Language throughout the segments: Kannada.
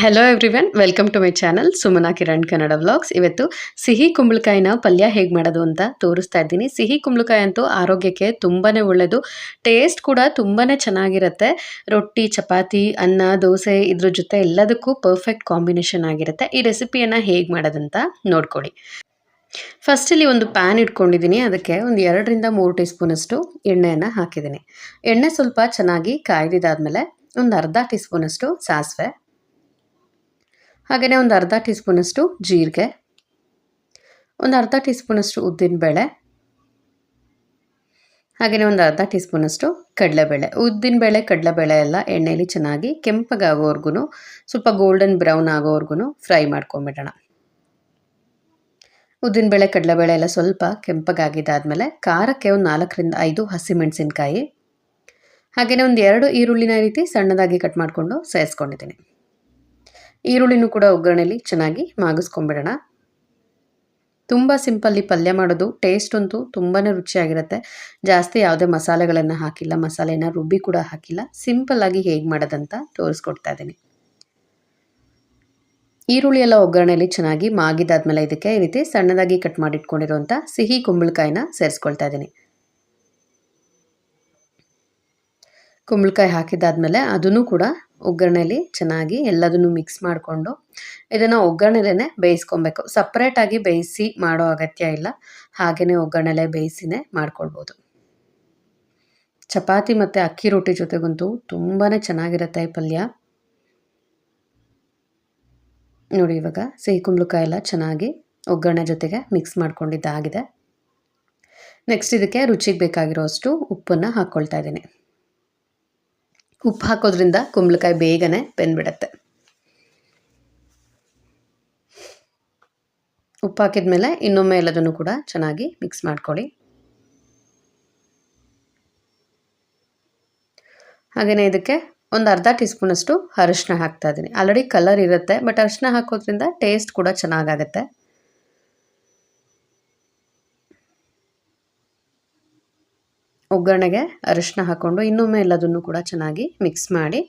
Hello everyone welcome to my channel Sumana Kiran Kannada vlogs ಇವತ್ತು ಸಿಹಿ ಕುಂಬಳಕಾಯಿನ ಪಲ್ಯ ಹೇಗೆ ಮಾಡೋದು ಅಂತ ತೋರಿಸ್ತಾ ಇದ್ದೀನಿ. ಸಿಹಿ ಕುಂಬಳಕಾಯಿ ಅಂತೂ ಆರೋಗ್ಯಕ್ಕೆ ತುಂಬಾ ಒಳ್ಳೆಯದು ಟೇಸ್ಟ್ ಕೂಡ ತುಂಬಾ ಚೆನ್ನಾಗಿರುತ್ತೆ. ರೊಟ್ಟಿ, ಚಪಾತಿ, ಅನ್ನ, ದೋಸೆ ಇದ್ರ ಜೊತೆ ಎಲ್ಲದಕ್ಕೂ ಪರ್ಫೆಕ್ಟ್ ಕಾಂಬಿನೇಷನ್ ಆಗಿರುತ್ತೆ. ಈ ರೆಸಿಪಿಯನ್ನು ಹೇಗೆ ಮಾಡೋದಂತ ನೋಡ್ಕೊಳ್ಳಿ. ಫಸ್ಟ್ ಇಲ್ಲಿ ಒಂದು ಪ್ಯಾನ್ ಇಟ್ಕೊಂಡಿದ್ದೀನಿ. ಅದಕ್ಕೆ ಒಂದು ಎರಡರಿಂದ ಮೂರು ಟೀ ಸ್ಪೂನಷ್ಟು ಎಣ್ಣೆಯನ್ನು ಹಾಕಿದ್ದೀನಿ. ಎಣ್ಣೆ ಸ್ವಲ್ಪ ಚೆನ್ನಾಗಿ ಕಾಯ್ದಿದ್ದಾದಮೇಲೆ ಒಂದು ಅರ್ಧ ಟೀ ಸ್ಪೂನಷ್ಟು ಸಾಸಿವೆ ಹಾಗೆಯೇ ಒಂದು ಅರ್ಧ ಟೀ ಸ್ಪೂನಷ್ಟು ಜೀರಿಗೆ, ಒಂದು ಅರ್ಧ ಟೀ ಸ್ಪೂನಷ್ಟು ಉದ್ದಿನಬೇಳೆ, ಹಾಗೆಯೇ ಒಂದು ಅರ್ಧ ಟೀ ಸ್ಪೂನಷ್ಟು ಕಡಲೆಬೇಳೆ. ಉದ್ದಿನಬೇಳೆ, ಕಡಲೆಬೇಳೆ ಎಲ್ಲ ಎಣ್ಣೆಯಲ್ಲಿ ಚೆನ್ನಾಗಿ ಕೆಂಪಗಾಗೋವರೆಗೂ ಸ್ವಲ್ಪ ಗೋಲ್ಡನ್ ಬ್ರೌನ್ ಆಗೋವರೆಗೂ ಫ್ರೈ ಮಾಡ್ಕೊಂಬಿಡೋಣ. ಉದ್ದಿನಬೇಳೆ, ಕಡಲೆಬೇಳೆ ಎಲ್ಲ ಸ್ವಲ್ಪ ಕೆಂಪಗಾಗಿದ್ದಾದಮೇಲೆ ಖಾರಕ್ಕೆ ಒಂದು ನಾಲ್ಕರಿಂದ ಐದು ಹಸಿಮೆಣಸಿನ್ಕಾಯಿ, ಹಾಗೆಯೇ ಒಂದು ಎರಡು ಈರುಳ್ಳಿನ ರೀತಿ ಸಣ್ಣದಾಗಿ ಕಟ್ ಮಾಡಿಕೊಂಡು ಸೇರಿಸ್ಕೊಂಡಿದ್ದೀನಿ. ಈರುಳ್ಳಿನೂ ಕೂಡ ಒಗ್ಗರಣೆಯಲ್ಲಿ ಚೆನ್ನಾಗಿ ಮಾಗಿಸ್ಕೊಂಬಿಡೋಣ. ತುಂಬ ಸಿಂಪಲ್ಲಿ ಪಲ್ಯ ಮಾಡೋದು, ಟೇಸ್ಟ್ ಅಂತೂ ತುಂಬಾ ರುಚಿಯಾಗಿರುತ್ತೆ. ಜಾಸ್ತಿ ಯಾವುದೇ ಮಸಾಲೆಗಳನ್ನು ಹಾಕಿಲ್ಲ, ಮಸಾಲೆನ ರುಬ್ಬಿ ಕೂಡ ಹಾಕಿಲ್ಲ. ಸಿಂಪಲ್ಲಾಗಿ ಹೇಗೆ ಮಾಡೋದಂತ ತೋರಿಸ್ಕೊಡ್ತಾ ಇದ್ದೀನಿ. ಈರುಳ್ಳಿ ಎಲ್ಲ ಒಗ್ಗರಣೆಯಲ್ಲಿ ಚೆನ್ನಾಗಿ ಮಾಗಿದಾದ್ಮೇಲೆ ಇದಕ್ಕೆ ಈ ರೀತಿ ಸಣ್ಣದಾಗಿ ಕಟ್ ಮಾಡಿಟ್ಕೊಂಡಿರುವಂಥ ಸಿಹಿ ಕುಂಬಳಕಾಯಿನ ಸೇರಿಸ್ಕೊಳ್ತಾ ಇದ್ದೀನಿ. ಕುಂಬಳಕಾಯಿ ಹಾಕಿದ್ದಾದ್ಮೇಲೆ ಅದನ್ನು ಕೂಡ ಒಗ್ಗರಣೆಯಲ್ಲಿ ಚೆನ್ನಾಗಿ ಎಲ್ಲದನ್ನು ಮಿಕ್ಸ್ ಮಾಡಿಕೊಂಡು ಇದನ್ನು ಒಗ್ಗರಣೆಲೇ ಬೇಯಿಸ್ಕೊಬೇಕು. ಸಪ್ರೇಟಾಗಿ ಬೇಯಿಸಿ ಮಾಡೋ ಅಗತ್ಯ ಇಲ್ಲ. ಹಾಗೆಯೇ ಒಗ್ಗರಣೆಲೆ ಬೇಯಿಸಿನೇ ಮಾಡ್ಕೊಳ್ಬೋದು. ಚಪಾತಿ ಮತ್ತು ಅಕ್ಕಿ ರೊಟ್ಟಿ ಜೊತೆಗಂತೂ ತುಂಬಾ ಚೆನ್ನಾಗಿರುತ್ತೆ ಈ ಪಲ್ಯ. ನೋಡಿ ಇವಾಗ ಸಿಹಿ ಕುಂಬಳಕಾಯಿ ಎಲ್ಲ ಚೆನ್ನಾಗಿ ಒಗ್ಗರಣೆ ಜೊತೆಗೆ ಮಿಕ್ಸ್ ಮಾಡ್ಕೊಂಡಿದ್ದಾಗಿದೆ. ನೆಕ್ಸ್ಟ್ ಇದಕ್ಕೆ ರುಚಿಗೆ ಬೇಕಾಗಿರೋ ಅಷ್ಟು ಉಪ್ಪನ್ನು ಹಾಕ್ಕೊಳ್ತಾ ಇದ್ದೀನಿ. ಉಪ್ಪು ಹಾಕೋದ್ರಿಂದ ಕುಂಬಳಕಾಯಿ ಬೇಗನೆ ಬೆಂದ್ಬಿಡತ್ತೆ. ಉಪ್ಪು ಹಾಕಿದ್ಮೇಲೆ ಇನ್ನೊಮ್ಮೆ ಎಲ್ಲದನ್ನು ಕೂಡ ಚೆನ್ನಾಗಿ ಮಿಕ್ಸ್ ಮಾಡ್ಕೊಳ್ಳಿ. ಹಾಗೆಯೇ ಇದಕ್ಕೆ ಒಂದು ಅರ್ಧ ಟೀ ಸ್ಪೂನಷ್ಟು ಅರಿಶಿನ ಹಾಕ್ತಾ ಇದ್ದೀನಿ. ಆಲ್ರೆಡಿ ಕಲರ್ ಇರುತ್ತೆ ಬಟ್ ಅರಿಶಿನ ಹಾಕೋದ್ರಿಂದ ಟೇಸ್ಟ್ ಕೂಡ ಚೆನ್ನಾಗಾಗತ್ತೆ. ಒಗ್ಗರಣೆಗೆ ಅರಿಶಿನ ಹಾಕ್ಕೊಂಡು ಇನ್ನೊಮ್ಮೆ ಎಲ್ಲದನ್ನು ಕೂಡ ಚೆನ್ನಾಗಿ ಮಿಕ್ಸ್ ಮಾಡಿ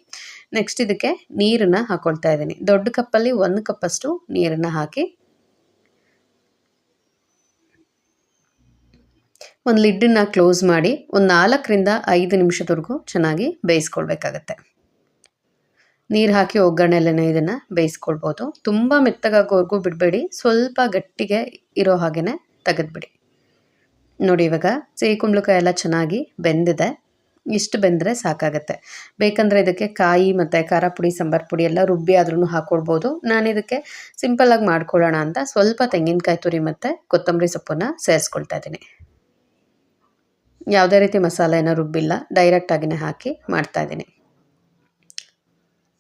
ನೆಕ್ಸ್ಟ್ ಇದಕ್ಕೆ ನೀರನ್ನು ಹಾಕ್ಕೊಳ್ತಾ ಇದ್ದೀನಿ. ದೊಡ್ಡ ಕಪ್ಪಲ್ಲಿ ಒಂದು ಕಪ್ಪಷ್ಟು ನೀರನ್ನು ಹಾಕಿ ಒಂದು ಲಿಡ್ಡನ್ನು ಕ್ಲೋಸ್ ಮಾಡಿ ಒಂದು ನಾಲ್ಕರಿಂದ ಐದು ನಿಮಿಷದವರೆಗೂ ಚೆನ್ನಾಗಿ ಬೇಯಿಸ್ಕೊಳ್ಬೇಕಾಗತ್ತೆ. ನೀರು ಹಾಕಿ ಒಗ್ಗರಣೆಲ್ಲೇ ಇದನ್ನು ಬೇಯಿಸ್ಕೊಳ್ಬೋದು. ತುಂಬ ಮೆತ್ತಗಾಗೋವರೆಗೂ ಬಿಡಬೇಡಿ. ಸ್ವಲ್ಪ ಗಟ್ಟಿಗೆ ಇರೋ ಹಾಗೆಯೇ ತೆಗೆದ್ಬಿಡಿ. ನೋಡಿ ಇವಾಗ ಸಿಹಿ ಕುಂಬಳಕಾಯಿ ಎಲ್ಲ ಚೆನ್ನಾಗಿ ಬೆಂದಿದೆ. ಇಷ್ಟು ಬೆಂದರೆ ಸಾಕಾಗತ್ತೆ. ಬೇಕಂದರೆ ಇದಕ್ಕೆ ಕಾಯಿ ಮತ್ತು ಖಾರ ಪುಡಿ, ಸಾಂಬಾರು ಪುಡಿ ಎಲ್ಲ ರುಬ್ಬಿ ಆದ್ರೂ ಹಾಕ್ಕೊಳ್ಬೋದು ನಾನು ಇದಕ್ಕೆ ಸಿಂಪಲ್ಲಾಗಿ ಮಾಡ್ಕೊಳ್ಳೋಣ ಅಂತ ಸ್ವಲ್ಪ ತೆಂಗಿನಕಾಯಿ ತುರಿ ಮತ್ತು ಕೊತ್ತಂಬರಿ ಸೊಪ್ಪನ್ನು ಸೇರಿಸ್ಕೊಳ್ತಾ ಇದ್ದೀನಿ. ಯಾವುದೇ ರೀತಿ ಮಸಾಲೆನ ರುಬ್ಬಿಲ್ಲ ಡೈರೆಕ್ಟಾಗಿನೇ ಹಾಕಿ ಮಾಡ್ತಾಯಿದ್ದೀನಿ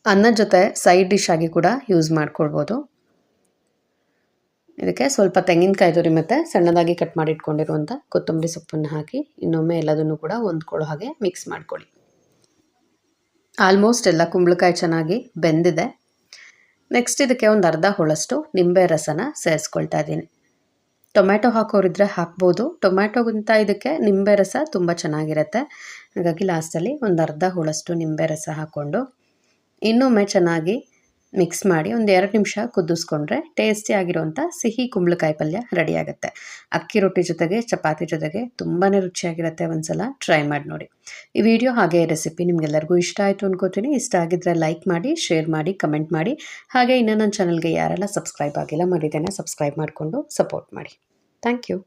ಅನ್ನದ ಜೊತೆ ಸೈಡ್ ಡಿಶ್ ಆಗಿ ಕೂಡ ಯೂಸ್ ಮಾಡ್ಕೊಳ್ಬೋದು. ಇದಕ್ಕೆ ಸ್ವಲ್ಪ ತೆಂಗಿನಕಾಯಿ ತುರಿ ಮತ್ತು ಸಣ್ಣದಾಗಿ ಕಟ್ ಮಾಡಿ ಇಟ್ಕೊಂಡಿರುವಂಥ ಕೊತ್ತಂಬರಿ ಸೊಪ್ಪನ್ನು ಹಾಕಿ, ಇನ್ನೊಮ್ಮೆ ಎಲ್ಲದನ್ನು ಕೂಡ ಹೊಂದ್ಕೊಳ್ಳೋ ಹಾಗೆ ಮಿಕ್ಸ್ ಮಾಡ್ಕೊಳ್ಳಿ. ಆಲ್ಮೋಸ್ಟ್ ಎಲ್ಲ ಕುಂಬಳಕಾಯಿ ಚೆನ್ನಾಗಿ ಬೆಂದಿದೆ. ನೆಕ್ಸ್ಟ್ ಇದಕ್ಕೆ ಒಂದು ಅರ್ಧ ಹೋಳಷ್ಟು ನಿಂಬೆ ರಸನ ಸೇರಿಸ್ಕೊಳ್ತಾ ಇದ್ದೀನಿ. ಟೊಮ್ಯಾಟೊ ಹಾಕೋರಿದ್ರೆ ಹಾಕ್ಬೋದು. ಟೊಮ್ಯಾಟೊಗಿಂತ ಇದಕ್ಕೆ ನಿಂಬೆ ರಸ ತುಂಬ ಚೆನ್ನಾಗಿರುತ್ತೆ. ಹಾಗಾಗಿ ಲಾಸ್ಟಲ್ಲಿ ಒಂದು ಅರ್ಧ ಹೋಳಷ್ಟು ನಿಂಬೆ ರಸ ಹಾಕ್ಕೊಂಡು, ಇನ್ನೊಮ್ಮೆ ಚೆನ್ನಾಗಿ ಮಿಕ್ಸ್ ಮಾಡಿ ಒಂದು ಎರಡು ನಿಮಿಷ ಕುದಿಸ್ಕೊಂಡ್ರೆ ಟೇಸ್ಟಿ ಆಗಿರುವಂಥ ಸಿಹಿ ಕುಂಬಳಕಾಯಿ ಪಲ್ಯ ರೆಡಿ ಆಗುತ್ತೆ. ಅಕ್ಕಿ ರೊಟ್ಟಿ ಜೊತೆಗೆ, ಚಪಾತಿ ಜೊತೆಗೆ ತುಂಬಾ ರುಚಿಯಾಗಿರುತ್ತೆ ಒಂದ್ಸಲ ಟ್ರೈ ಮಾಡಿ ನೋಡಿ. ಈ ವಿಡಿಯೋ ಹಾಗೆ ರೆಸಿಪಿ ನಿಮಗೆಲ್ಲರಿಗೂ ಇಷ್ಟ ಆಯಿತು ಅನ್ಕೋತೀನಿ. ಇಷ್ಟ ಆಗಿದ್ರೆ ಲೈಕ್ ಮಾಡಿ ಶೇರ್ ಮಾಡಿ ಕಮೆಂಟ್ ಮಾಡಿ. ಹಾಗೆ ಇನ್ನೂ ನನ್ನ ಚಾನಲ್ಗೆ ಯಾರೆಲ್ಲ ಸಬ್ಸ್ಕ್ರೈಬ್ ಆಗಿಲ್ಲ ಮಾಡಿದ್ದೇನೆ ಸಬ್ಸ್ಕ್ರೈಬ್ ಮಾಡಿಕೊಂಡು ಸಪೋರ್ಟ್ ಮಾಡಿ. Thank you